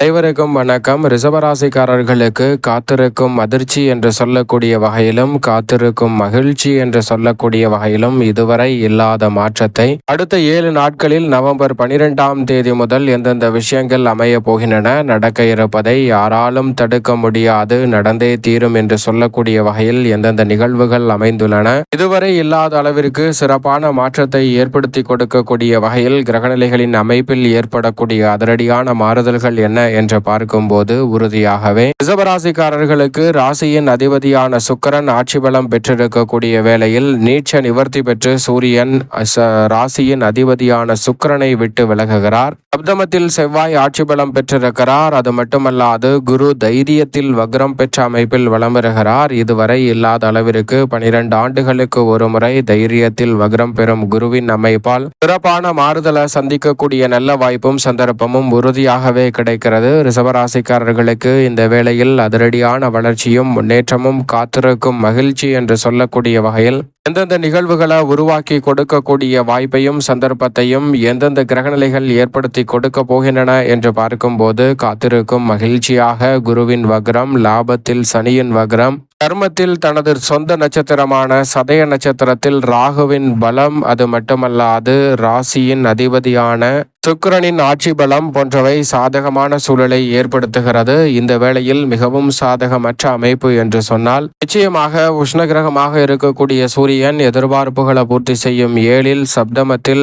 அனைவருக்கும் வணக்கம். ரிசவராசிக்காரர்களுக்கு காத்திருக்கும் அதிர்ச்சி என்று சொல்லக்கூடிய வகையிலும் காத்திருக்கும் மகிழ்ச்சி என்று சொல்லக்கூடிய வகையிலும் இதுவரை இல்லாத மாற்றத்தை அடுத்த ஏழு நாட்களில் நவம்பர் பனிரெண்டாம் தேதி முதல் எந்தெந்த விஷயங்கள் அமைய போகின்றன நடக்க இருப்பதை யாராலும் தடுக்க முடியாது நடந்தே தீரும் என்று சொல்லக்கூடிய வகையில் எந்தெந்த நிகழ்வுகள் அமைந்துள்ளன இதுவரை இல்லாத அளவிற்கு சிறப்பான மாற்றத்தை ஏற்படுத்தி கொடுக்கக்கூடிய வகையில் கிரகநிலைகளின் அமைப்பில் ஏற்படக்கூடிய அதிரடியான மாறுதல்கள் என்ன என்று பார்க்கும்போது உறுதியாகவே. ரிசவராசிக்காரர்களுக்கு ராசியின் அதிபதியான சுக்கிரன் ஆட்சி பலம் பெற்றிருக்கக்கூடிய வேளையில் நீச்ச நிவர்த்தி பெற்று சூரியன் ராசியின் அதிபதியான சுக்கிரனை விட்டு விலகுகிறார். சப்தமத்தில் செவ்வாய் ஆட்சி பலம் பெற்றிருக்கிறார். அது மட்டுமல்லாது குரு தைரியத்தில் வக்ரம் பெற்ற அமைப்பில் வளம் பெறுகிறார் இதுவரை இல்லாத அளவிற்கு பனிரெண்டு ஆண்டுகளுக்கு ஒரு முறை தைரியத்தில் வக்ரம் பெறும் குருவின் அமைப்பால் சிறப்பான மாறுதலை சந்திக்கக்கூடிய நல்ல வாய்ப்பும் சந்தர்ப்பமும் உறுதியாகவே கிடைக்கிறது. ரிசவராசிக்காரர்களுக்கு இந்த வேளையில் அதிரடியான வளர்ச்சியும் முன்னேற்றமும் காத்திருக்கும் மகிழ்ச்சி என்று சொல்லக்கூடிய வகையில் எந்தெந்த நிகழ்வுகளை உருவாக்கி கொடுக்கக்கூடிய வாய்ப்பையும் சந்தர்ப்பத்தையும் எந்தெந்த கிரகநிலைகள் ஏற்படுத்தி கொடுக்க போகின்றன என்று பார்க்கும்போது காத்திருக்கும் மகிழ்ச்சியாக குருவின் வக்ரம் லாபத்தில் சனியின் வக்ரம். கர்மத்தில் தனது சொந்த நட்சத்திரமான சதய நட்சத்திரத்தில் ராகுவின் பலம் அது மட்டுமல்லாது ராசியின் அதிபதியான சுக்கரனின் ஆட்சி பலம் போன்றவை சாதகமான சூழலை ஏற்படுத்துகிறது. இந்த வேளையில் மிகவும் சாதகமற்ற அமைப்பு என்று சொன்னால் நிச்சயமாக உஷ்ணகிரகமாக இருக்கக்கூடிய சூரிய சூரியன் எதிர்பார்ப்புகளை பூர்த்தி செய்யும் ஏழில் சப்தமத்தில்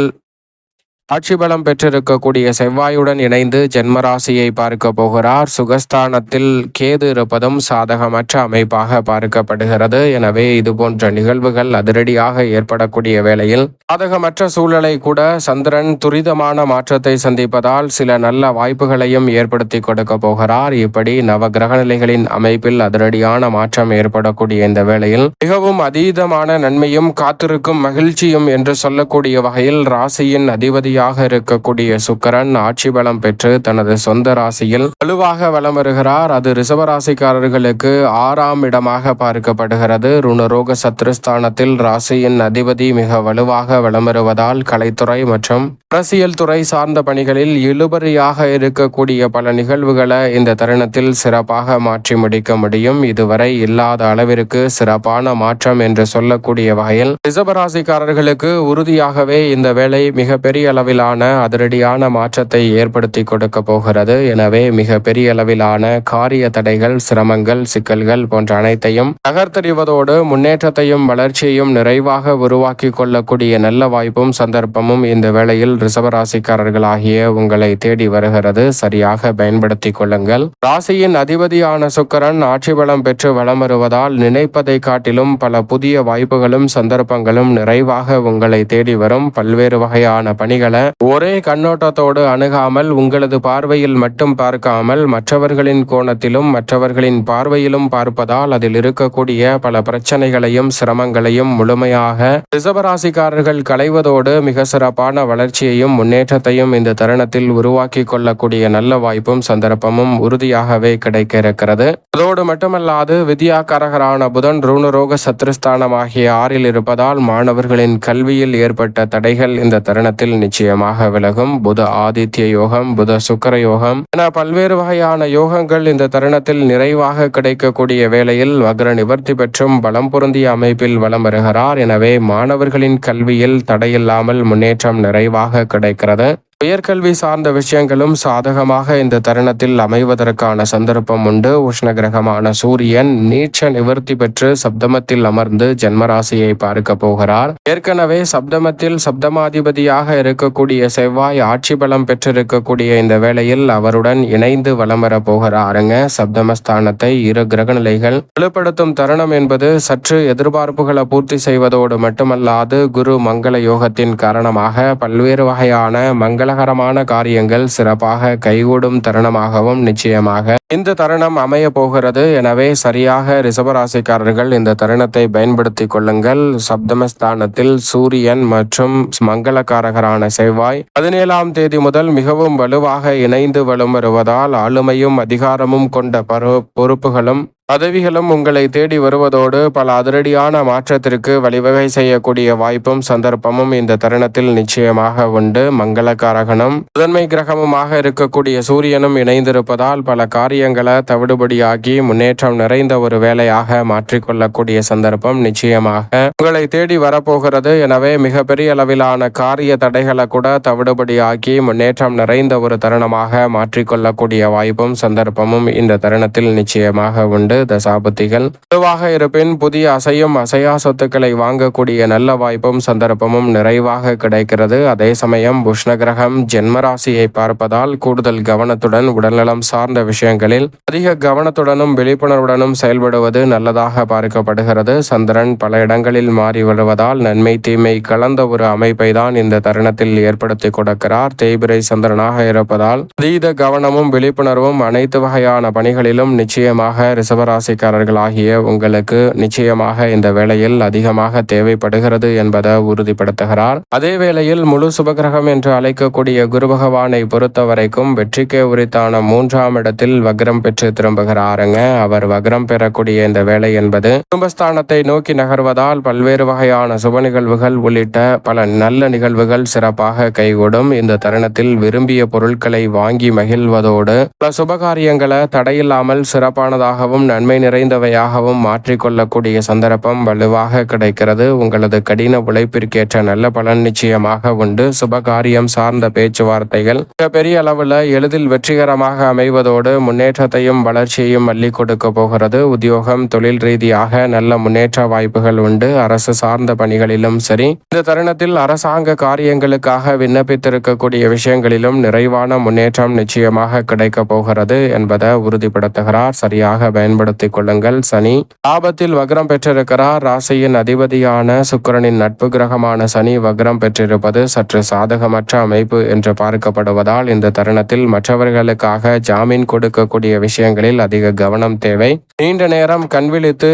ஆட்சி பலம் பெற்றிருக்கக்கூடிய செவ்வாயுடன் இணைந்து ஜென்மராசியை பார்க்க போகிறார். சுகஸ்தானத்தில் கேது இருப்பதும் சாதகமற்ற அமைப்பாக பார்க்கப்படுகிறது. எனவே இது போன்ற நிகழ்வுகள் அதிரடியாக ஏற்படக்கூடிய வேளையில் சாதகமற்ற சூழலை கூட சந்திரன் துரிதமான மாற்றத்தை சந்திப்பதால் சில நல்ல வாய்ப்புகளையும் ஏற்படுத்தி கொடுக்க போகிறார். இப்படி நவ கிரகநிலைகளின் அமைப்பில் அதிரடியான மாற்றம் ஏற்படக்கூடிய இந்த வேளையில் மிகவும் அதீதமான நன்மையும் காத்திருக்கும் மகிழ்ச்சியும் என்று சொல்லக்கூடிய வகையில் ராசியின் அதிபதியாக இருக்கக்கூடிய சுக்கரன் ஆட்சி பலம் பெற்று தனது சொந்த ராசியில் வலுவாக வலம் வருகிறார். அது ரிசவராசிக்காரர்களுக்கு ஆறாம் இடமாக பார்க்கப்படுகிறது. ருணரோக சத்ருஸ்தானத்தில் ராசியின் அதிபதி மிக வலுவாக வலம் வருவதால் கலைத்துறை மற்றும் அரசியல் துறை சார்ந்த பணிகளில் இழுபறியாக இருக்கக்கூடிய பல நிகழ்வுகளை இந்த தருணத்தில் சிறப்பாக மாற்றி முடிக்க முடியும். இதுவரை இல்லாத அளவிற்கு சிறப்பான மாற்றம் என்று சொல்லக்கூடிய வகையில் ரிசபராசிக்காரர்களுக்கு உறுதியாகவே இந்த வேலை மிக பெரிய அளவிலான அதிரடியான மாற்றத்தை ஏற்படுத்தி கொடுக்க போகிறது. எனவே மிக பெரிய அளவிலான காரிய தடைகள் சிரமங்கள் சிக்கல்கள் போன்ற அனைத்தையும் நகர்த்தறிவதோடு முன்னேற்றத்தையும் வளர்ச்சியையும் நிறைவாக உருவாக்கி கொள்ளக்கூடிய நல்ல வாய்ப்பும் சந்தர்ப்பமும் இந்த வேளையில் ரிசவராசிக்காரர்களாகிய உங்களை தேடி வருகிறது. சரியாக பயன்படுத்தி கொள்ளுங்கள். ராசியின் அதிபதியான சுக்கரன் ஆட்சி பலம் பெற்று வளம் வருவதால் நினைப்பதை காட்டிலும் பல புதிய வாய்ப்புகளும் சந்தர்ப்பங்களும் நிறைவாக உங்களை தேடி வரும். பல்வேறு வகையான பணிகளை ஒரே கண்ணோட்டத்தோடு அணுகாமல் உங்களது பார்வையில் மட்டும் பார்க்காமல் மற்றவர்களின் கோணத்திலும் மற்றவர்களின் பார்வையிலும் பார்ப்பதால் அதில் இருக்கக்கூடிய பல பிரச்சனைகளையும் சிரமங்களையும் முழுமையாக ரிசவராசிக்காரர்கள் களைவதோடு மிக சிறப்பான வளர்ச்சியையும் முன்னேற்றத்தையும் இந்த தருணத்தில் உருவாக்கி கொள்ளக்கூடிய நல்ல வாய்ப்பும் சந்தர்ப்பமும் உறுதியாகவே கிடைக்க இருக்கிறது அதோடு மட்டுமல்லாது வித்யாகாரகரான புதன் ரூணரோக சத்ருஸ்தானம் ஆகிய ஆறில் இருப்பதால் மாணவர்களின் கல்வியில் ஏற்பட்ட தடைகள் இந்த தருணத்தில் நிச்சயம் நிச்சயமாக விலகும். புத ஆதித்ய யோகம் புத சுக்கர யோகம். என பல்வேறு வகையான யோகங்கள் இந்த தருணத்தில் நிறைவாக கிடைக்கக்கூடிய வேளையில் வக்ர நிவர்த்தி பெற்றும் பலம் பொருந்திய அமைப்பில் வலம் வருகிறார். எனவே மாணவர்களின் கல்வியில் தடையில்லாமல் முன்னேற்றம் நிறைவாக கிடைக்கிறது. உயர்கல்வி சார்ந்த விஷயங்களும் சாதகமாக இந்த தருணத்தில் அமைவதற்கான சந்தர்ப்பம் உண்டு. உஷ்ண கிரகமான சூரியன் நீச்ச நிவர்த்தி பெற்று சப்தமத்தில் அமர்ந்து ஜென்மராசியை பார்க்க போகிறார். ஏற்கனவே சப்தமத்தில் சப்தமாதிபதியாக இருக்கக்கூடிய செவ்வாய் ஆட்சி பலம் பெற்றிருக்கக்கூடிய இந்த வேளையில் அவருடன் இணைந்து வலம் வர போகிறாருங்க. சப்தமஸ்தானத்தை இரு கிரகநிலைகள் வலுப்படுத்தும் தருணம் என்பது சற்று எதிர்பார்ப்புகளை பூர்த்தி செய்வதோடு மட்டுமல்லாது குரு மங்கள யோகத்தின் காரணமாக பல்வேறு வகையான மங்களகரமான காரியங்கள் சிறப்பாக கைகூடும் தருணமாகவும் நிச்சயமாக இந்த தருணம் அமைய போகிறது. எனவே சரியாக ரிசபராசிக்காரர்கள் இந்த தருணத்தை பயன்படுத்திக் கொள்ளுங்கள். சப்தமஸ்தானத்தில் சூரியன் மற்றும் மங்களக்காரகரான செவ்வாய் பதினேழாம் தேதி முதல் மிகவும் வலுவாக இணைந்து வலம் வருவதால் ஆளுமையும் அதிகாரமும் கொண்ட பொறுப்புகளும் பதவிகளும் உங்களை தேடி வருவதோடு பல அதிரடியான மாற்றத்திற்கு வழிவகை செய்யக்கூடிய வாய்ப்பும் சந்தர்ப்பமும் இந்த தருணத்தில் நிச்சயமாக உண்டு. மங்களகாரகனும் முதன்மை கிரகமுமாக இருக்கக்கூடிய சூரியனும் இணைந்திருப்பதால் பல காரியங்களை தவிடுபடியாகி முன்னேற்றம் நிறைந்த ஒரு வேலையாக மாற்றிக்கொள்ளக்கூடிய சந்தர்ப்பம் நிச்சயமாக உங்களை தேடி வரப்போகிறது. எனவே மிகப்பெரிய அளவிலான காரிய தடைகளை கூட தவிடுபடியாகி முன்னேற்றம் நிறைந்த ஒரு தருணமாக மாற்றிக்கொள்ளக்கூடிய வாய்ப்பும் சந்தர்ப்பமும் இந்த தருணத்தில் நிச்சயமாக உண்டு. தசாபதிகள். பொதுவாக இருப்பின் புதிய அசையும் அசையா சொத்துக்களை வாங்கக்கூடிய நல்ல வாய்ப்பும் சந்தர்ப்பமும் நிறைவாக கிடைக்கிறது. அதே சமயம் புஷ்ண கிரகம் ஜென்மராசியை பார்ப்பதால் கூடுதல் கவனத்துடன் உடல்நலம் சார்ந்த விஷயங்களில் அதிக கவனத்துடனும் விழிப்புணர்வுடனும் செயல்படுவது நல்லதாக பார்க்கப்படுகிறது. சந்திரன் பல இடங்களில் மாறி வருவதால் நன்மை தீமை கலந்த ஒரு அமைப்பை தான் இந்த தருணத்தில் ஏற்படுத்தி கொடுக்கிறார். தேய்பிரை சந்திரனாக இருப்பதால் அதீத கவனமும் விழிப்புணர்வும் அனைத்து வகையான பணிகளிலும் நிச்சயமாக ரிசவராசிக்காரர்கள் ஆகிய உங்களுக்கு நிச்சயமாக இந்த வேளையில் அதிகமாக தேவைப்படுகிறது என்பதை உறுதிப்படுத்துகிறார். அதே வேளையில் முழு சுபகிரகம் என்று அழைக்கக்கூடிய குரு பகவானை பொறுத்த வரைக்கும் வெற்றிக்கே உரித்தான மூன்றாம் இடத்தில் வக்ரம் பெற்று திரும்புகிறாருங்க. அவர் வக்ரம் பெறக்கூடிய இந்த வேலை என்பது குடும்பஸ்தானத்தை நோக்கி நகர்வதால் பல்வேறு வகையான சுப நிகழ்வுகள் உள்ளிட்ட பல நல்ல நிகழ்வுகள் சிறப்பாக கைகூடும். இந்த தருணத்தில் விரும்பிய பொருட்களை வாங்கி மகிழ்வதோடு பல சுபகாரியங்களை தடையில்லாமல் சிறப்பானதாகவும் நன்மை நிறைந்தவையாகவும் மாற்றிக்கொள்ளக்கூடிய சந்தர்ப்பம் வலுவாக கிடைக்கிறது. உங்களது கடின உழைப்பிற்கேற்ற நல்ல பலன் நிச்சயமாக உண்டு. சுபகாரியம் சார்ந்த பேச்சுவார்த்தைகள் மிக பெரிய அளவில் எளிதில் வெற்றிகரமாக அமைவதோடு முன்னேற்றத்தையும் வளர்ச்சியையும் அள்ளி கொடுக்க போகிறது. உத்தியோகம் தொழில் ரீதியாக நல்ல முன்னேற்ற வாய்ப்புகள் உண்டு. அரசு சார்ந்த பணிகளிலும் சரி. இந்த தருணத்தில் அரசாங்க காரியங்களுக்காக விண்ணப்பித்திருக்கக்கூடிய விஷயங்களிலும் நிறைவான முன்னேற்றம் நிச்சயமாக கிடைக்க போகிறது என்பதை உறுதிப்படுத்துகிறார். சரியாக பயன்படுத்திக் கொள்ளுங்கள். சனி லாபத்தில் வக்ரம் பெற்றிருக்கிறார். ராசியின் அதிபதியான சுக்கரனின் நட்பு கிரகமான சனி வக்ரம் பெற்றிருப்பது சற்று சாதகமற்ற அமைப்பு என்று பார்க்கப்படுவதால் இந்த தருணத்தில் மற்றவர்களுக்காக ஜாமீன் கொடுக்கக்கூடிய விஷயங்களில் அதிக கவனம் தேவை. நீண்ட நேரம் கண்விழித்து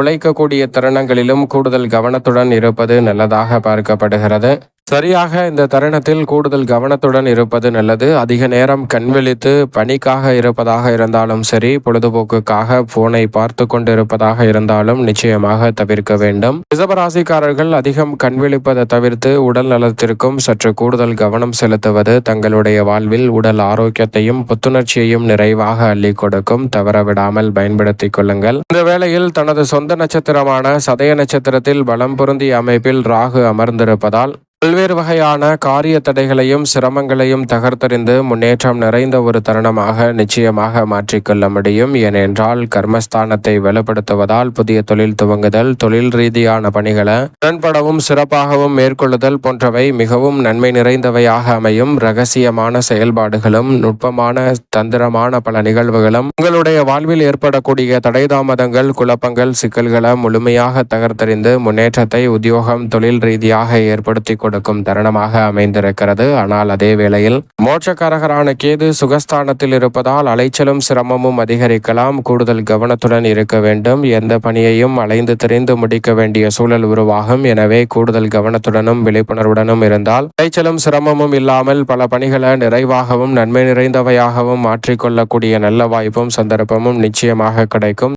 உழைக்கக்கூடிய தருணங்களிலும் கூடுதல் கவனத்துடன் இருப்பது நல்லதாக பார்க்கப்படுகிறது. சரியாக இந்த தருணத்தில் கூடுதல் கவனத்துடன் இருப்பது நல்லது. அதிக நேரம் கண்விழித்து பணிக்காக இருப்பதாக இருந்தாலும் சரி பொழுதுபோக்குக்காக போனை பார்த்து கொண்டிருப்பதாக இருந்தாலும் நிச்சயமாக தவிர்க்க வேண்டும். ரிசபராசிக்காரர்கள் அதிகம் கண்விழிப்பதை தவிர்த்து உடல் நலத்திற்கும் சற்று கூடுதல் கவனம் செலுத்துவது தங்களுடைய வாழ்வில் உடல் ஆரோக்கியத்தையும் புத்துணர்ச்சியையும் நிறைவாக அள்ளி கொடுக்கும். தவற விடாமல் பயன்படுத்திக் கொள்ளுங்கள். இந்த வேளையில் தனது சொந்த நட்சத்திரமான சதய நட்சத்திரத்தில் பலம் பொருந்திய அமைப்பில் ராகு அமர்ந்திருப்பதால் பல்வேறு வகையான காரிய தடைகளையும் சிரமங்களையும் தகர்த்தறிந்து முன்னேற்றம் நிறைந்த ஒரு தருணமாக நிச்சயமாக மாற்றிக்கொள்ள முடியும். ஏனென்றால் கர்மஸ்தானத்தை வலுப்படுத்துவதால் புதிய தொழில் துவங்குதல் தொழில் ரீதியான பணிகளை உடன்படவும் சிறப்பாகவும் மேற்கொள்ளுதல் போன்றவை மிகவும் நன்மை நிறைந்தவையாக அமையும். ரகசியமான செயல்பாடுகளும் நுட்பமான தந்திரமான பல நிகழ்வுகளும் உங்களுடைய வாழ்வில் ஏற்படக்கூடிய தடை தாமதங்கள் குழப்பங்கள் சிக்கல்களை முழுமையாக தகர்த்தறிந்து முன்னேற்றத்தை உத்தியோகம் தொழில் ரீதியாக ஏற்படுத்தி கொடுக்கும் தருணமாக அமைந்திருக்கிறது. ஆனால் அதே வேளையில் மோட்சக்காரகரான கேது சுகஸ்தானத்தில் இருப்பதால் அலைச்சலும் சிரமமும் அதிகரிக்கலாம். கூடுதல் கவனத்துடன் இருக்க வேண்டும். எந்த பணியையும் அலைந்து தெரிந்து முடிக்க வேண்டிய சூழல் உருவாகும். எனவே கூடுதல் கவனத்துடனும் விழிப்புணர்வுடனும் இருந்தால் அலைச்சலும் சிரமமும் இல்லாமல் பல பணிகளை நிறைவாகவும் நன்மை நிறைந்தவையாகவும் மாற்றிக்கொள்ளக்கூடிய நல்ல வாய்ப்பும் சந்தர்ப்பமும் நிச்சயமாக கிடைக்கும்.